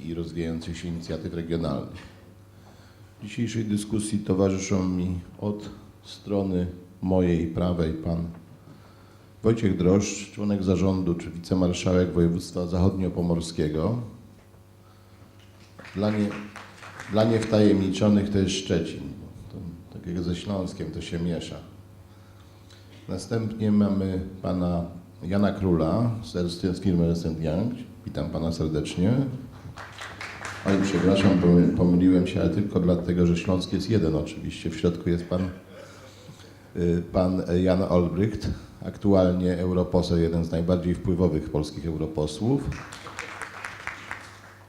i rozwijających się inicjatyw regionalnych. W dzisiejszej dyskusji towarzyszą mi od strony mojej prawej pan Wojciech Droszcz, członek zarządu czy wicemarszałek województwa zachodniopomorskiego. Dla, nie, dla niewtajemniczonych to jest Szczecin. To, tak jak ze Śląskiem to się miesza. Następnie mamy pana Jana Króla z firmy Ernst Young. Witam pana serdecznie. Oj, przepraszam, pomy- pomyliłem się, ale tylko dlatego, że Śląsk jest jeden oczywiście. W środku jest pan, y, pan Jan Olbrycht, aktualnie europoseł, jeden z najbardziej wpływowych polskich europosłów,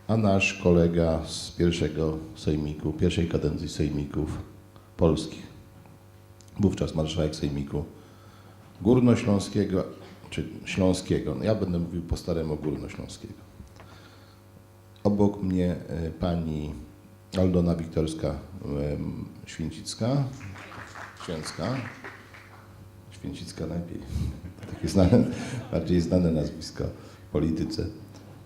a nasz kolega z pierwszego sejmiku, pierwszej kadencji sejmików polskich, wówczas marszałek sejmiku Górnośląskiego, czy Śląskiego. No ja będę mówił po staremu Górnośląskiego. Obok mnie e, pani Aldona Wiktorska-Święcicka, Święcka. Święcicka najlepiej. Takie znane, bardziej znane nazwisko w polityce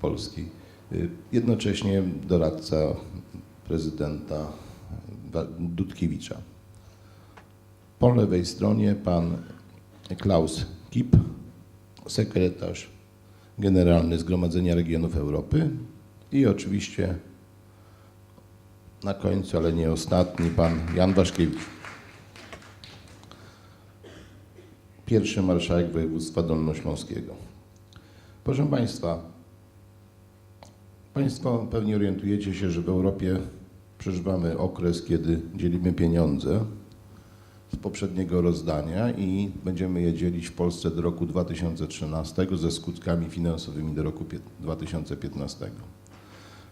polskiej. Y, Jednocześnie doradca prezydenta Dudkiewicza. Po lewej stronie pan Klaus Kip, sekretarz generalny Zgromadzenia Regionów Europy i oczywiście na końcu, ale nie ostatni, pan Jan Waszkiewicz. Pierwszy marszałek województwa dolnośląskiego. Proszę Państwa, Państwo pewnie orientujecie się, że w Europie przeżywamy okres, kiedy dzielimy pieniądze z poprzedniego rozdania i będziemy je dzielić w Polsce do roku 2013 ze skutkami finansowymi do roku pie- 2015.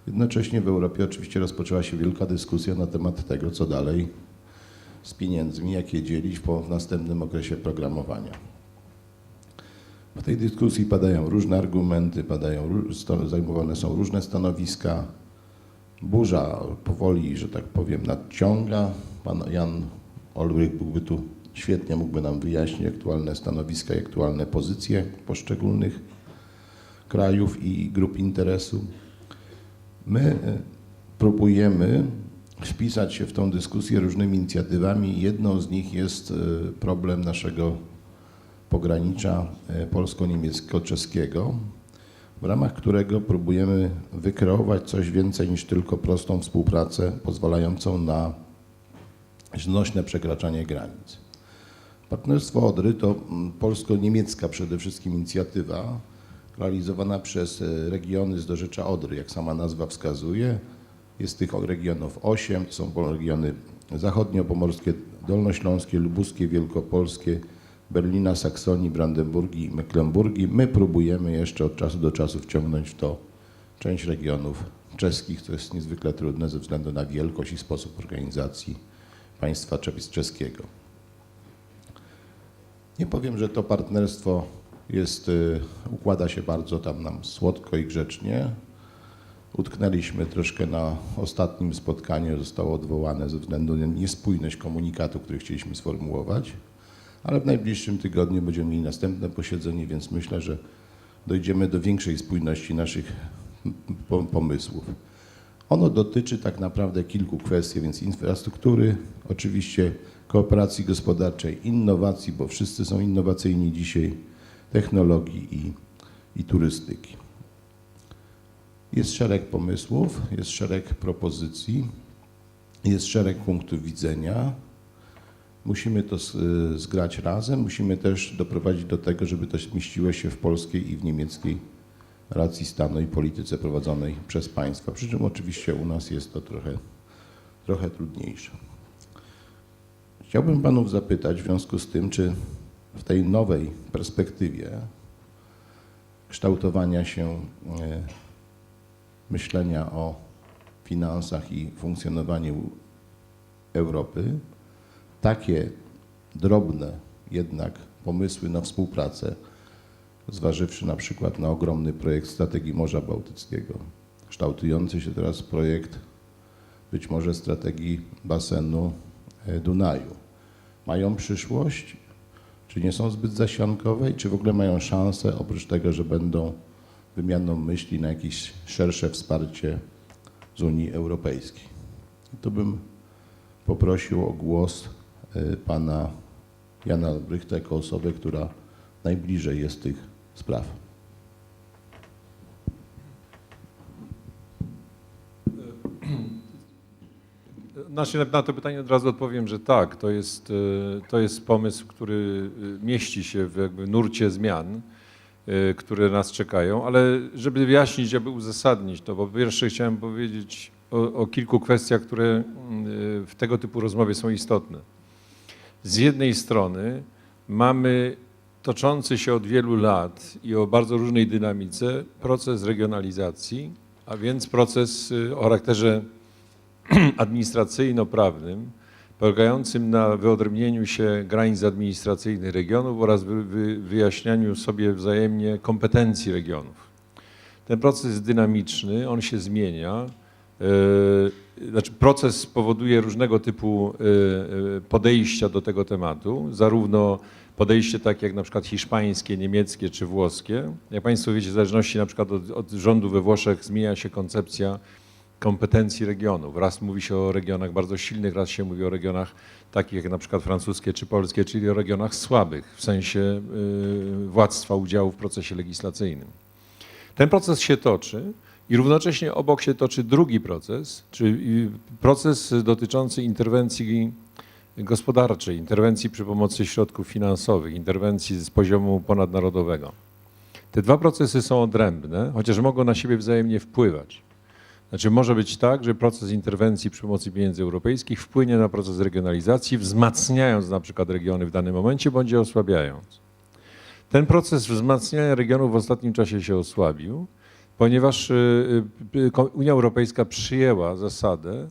Jednocześnie w Europie oczywiście rozpoczęła się wielka dyskusja na temat tego, co dalej z pieniędzmi, jak je dzielić po następnym okresie programowania. W tej dyskusji padają różne argumenty, padają, zajmowane są różne stanowiska. Burza powoli, że tak powiem, nadciąga. Pan Jan Olbrych byłby tu świetnie, mógłby nam wyjaśnić aktualne stanowiska i aktualne pozycje poszczególnych krajów i grup interesu. My e, próbujemy wpisać się w tą dyskusję różnymi inicjatywami. Jedną z nich jest e, problem naszego pogranicza e, polsko-niemiecko-czeskiego, w ramach którego próbujemy wykreować coś więcej niż tylko prostą współpracę pozwalającą na znośne przekraczanie granic. Partnerstwo Odry to polsko-niemiecka przede wszystkim inicjatywa realizowana przez e, regiony z dorzecza Odry, jak sama nazwa wskazuje. Jest tych regionów osiem, to są regiony zachodniopomorskie, dolnośląskie, lubuskie, wielkopolskie, Berlina, Saksonii, Brandenburgii Mecklenburgii. My próbujemy jeszcze od czasu do czasu wciągnąć w to część regionów czeskich, co jest niezwykle trudne ze względu na wielkość i sposób organizacji państwa czes- czeskiego. Nie powiem, że to partnerstwo jest, y, układa się bardzo tam nam słodko i grzecznie. Utknęliśmy troszkę na ostatnim spotkaniu, zostało odwołane ze względu na niespójność komunikatu, który chcieliśmy sformułować, ale w najbliższym tygodniu będziemy mieli następne posiedzenie, więc myślę, że dojdziemy do większej spójności naszych po- pomysłów. Ono dotyczy tak naprawdę kilku kwestii, więc infrastruktury, oczywiście kooperacji gospodarczej, innowacji, bo wszyscy są innowacyjni dzisiaj, technologii i, i turystyki. Jest szereg pomysłów, jest szereg propozycji, jest szereg punktów widzenia. Musimy to y, zgrać razem, musimy też doprowadzić do tego, żeby to zmieściło się w polskiej i w niemieckiej racji stanu i polityce prowadzonej przez państwa. Przy czym oczywiście u nas jest to trochę, trochę trudniejsze. Chciałbym panów zapytać w związku z tym, czy w tej nowej perspektywie kształtowania się e, myślenia o finansach i funkcjonowaniu Europy, takie drobne jednak pomysły na współpracę, zważywszy na przykład na ogromny projekt strategii Morza Bałtyckiego, kształtujący się teraz projekt być może strategii basenu e, Dunaju. Mają przyszłość? Czy nie są zbyt zasiankowe i czy w ogóle mają szansę, oprócz tego, że będą wymianą myśli na jakieś szersze wsparcie z Unii Europejskiej. Tu bym poprosił o głos y, pana Jana Albrychta jako osobę, która najbliżej jest tych spraw. Znaczy, na to pytanie od razu odpowiem, że tak, to jest, e, to jest pomysł, który e, mieści się w jakby nurcie zmian, e, które nas czekają, ale żeby wyjaśnić, aby uzasadnić to, bo po pierwsze chciałem powiedzieć o, o kilku kwestiach, które mm, w tego typu rozmowie są istotne. Z jednej strony mamy toczący się od wielu lat i o bardzo różnej dynamice proces regionalizacji, a więc proces o charakterze administracyjno-prawnym, polegającym na wyodrębnieniu się granic administracyjnych regionów oraz wy, wy, wyjaśnianiu sobie wzajemnie kompetencji regionów. Ten proces jest dynamiczny, on się zmienia. Yy, Znaczy proces powoduje różnego typu yy, yy, podejścia do tego tematu, zarówno podejście takie jak na przykład hiszpańskie, niemieckie czy włoskie. Jak Państwo wiecie, w zależności na przykład od, od rządu we Włoszech zmienia się koncepcja kompetencji regionów. Raz mówi się o regionach bardzo silnych, raz się mówi o regionach takich jak na przykład francuskie czy polskie, czyli o regionach słabych w sensie y, władztwa udziału w procesie legislacyjnym. Ten proces się toczy i równocześnie obok się toczy drugi proces, czyli proces dotyczący interwencji gospodarczej, interwencji przy pomocy środków finansowych, interwencji z poziomu ponadnarodowego. Te dwa procesy są odrębne, chociaż mogą na siebie wzajemnie wpływać. Znaczy może być tak, że proces interwencji przy pomocy pieniędzy europejskich wpłynie na proces regionalizacji, wzmacniając na przykład regiony w danym momencie, bądź je osłabiając. Ten proces wzmacniania regionów w ostatnim czasie się osłabił, ponieważ y, y, Ko- Unia Europejska przyjęła zasadę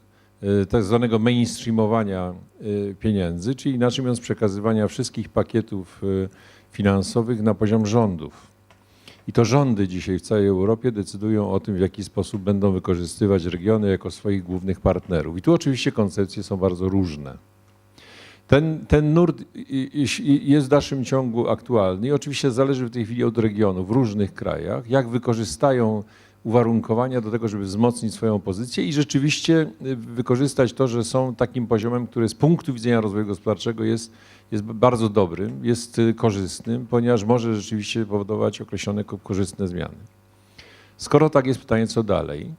y, tak zwanego mainstreamowania y, pieniędzy, czyli inaczej mówiąc przekazywania wszystkich pakietów y, finansowych na poziom rządów. I to rządy dzisiaj w całej Europie decydują o tym, w jaki sposób będą wykorzystywać regiony jako swoich głównych partnerów. I tu oczywiście koncepcje są bardzo różne. Ten, ten nurt jest w dalszym ciągu aktualny i oczywiście zależy w tej chwili od regionów w różnych krajach, jak wykorzystają uwarunkowania do tego, żeby wzmocnić swoją pozycję i rzeczywiście y, wykorzystać to, że są takim poziomem, który z punktu widzenia rozwoju gospodarczego jest, jest bardzo dobrym, jest y, korzystnym, ponieważ może rzeczywiście powodować określone ko- korzystne zmiany. Skoro tak jest pytanie, co dalej?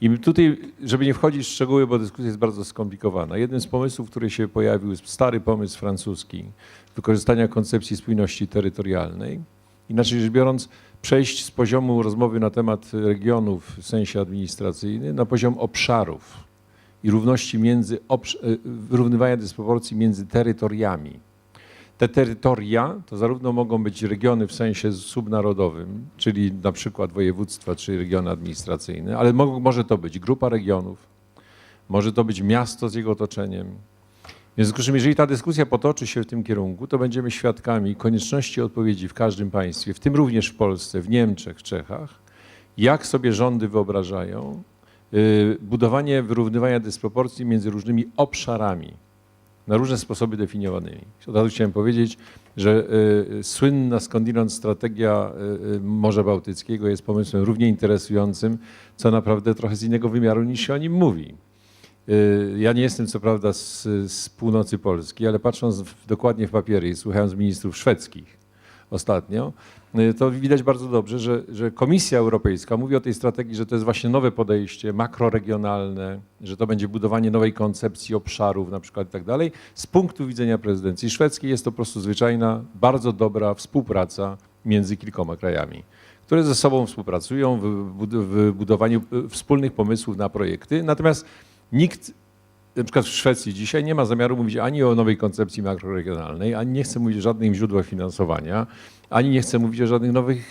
I tutaj, żeby nie wchodzić w szczegóły, bo dyskusja jest bardzo skomplikowana. Jednym z pomysłów, który się pojawił, jest stary pomysł francuski wykorzystania koncepcji spójności terytorialnej. Inaczej rzecz biorąc, przejść z poziomu rozmowy na temat regionów w sensie administracyjnym na poziom obszarów i równości między, y, wyrównywania dysproporcji między terytoriami. Te terytoria to zarówno mogą być regiony w sensie subnarodowym, czyli na przykład województwa czy regiony administracyjne, ale mo- może to być grupa regionów, może to być miasto z jego otoczeniem. W związku z czym, jeżeli ta dyskusja potoczy się w tym kierunku, to będziemy świadkami konieczności odpowiedzi w każdym państwie, w tym również w Polsce, w Niemczech, w Czechach, jak sobie rządy wyobrażają y, budowanie wyrównywania dysproporcji między różnymi obszarami na różne sposoby definiowanymi. Od razu chciałem powiedzieć, że y, słynna skądinąd strategia y, Morza Bałtyckiego jest pomysłem równie interesującym, co naprawdę trochę z innego wymiaru niż się o nim mówi. Y, Ja nie jestem co prawda z, z północy Polski, ale patrząc w, dokładnie w papiery i słuchając ministrów szwedzkich ostatnio, y, to widać bardzo dobrze, że, że Komisja Europejska mówi o tej strategii, że to jest właśnie nowe podejście makroregionalne, że to będzie budowanie nowej koncepcji obszarów na przykład i tak dalej. Z punktu widzenia prezydencji szwedzkiej jest to po prostu zwyczajna, bardzo dobra współpraca między kilkoma krajami, które ze sobą współpracują w bud- w budowaniu y, wspólnych pomysłów na projekty. Natomiast nikt na przykład w Szwecji dzisiaj nie ma zamiaru mówić ani o nowej koncepcji makroregionalnej, ani nie chce mówić o żadnych źródłach finansowania, ani nie chce mówić o żadnych nowych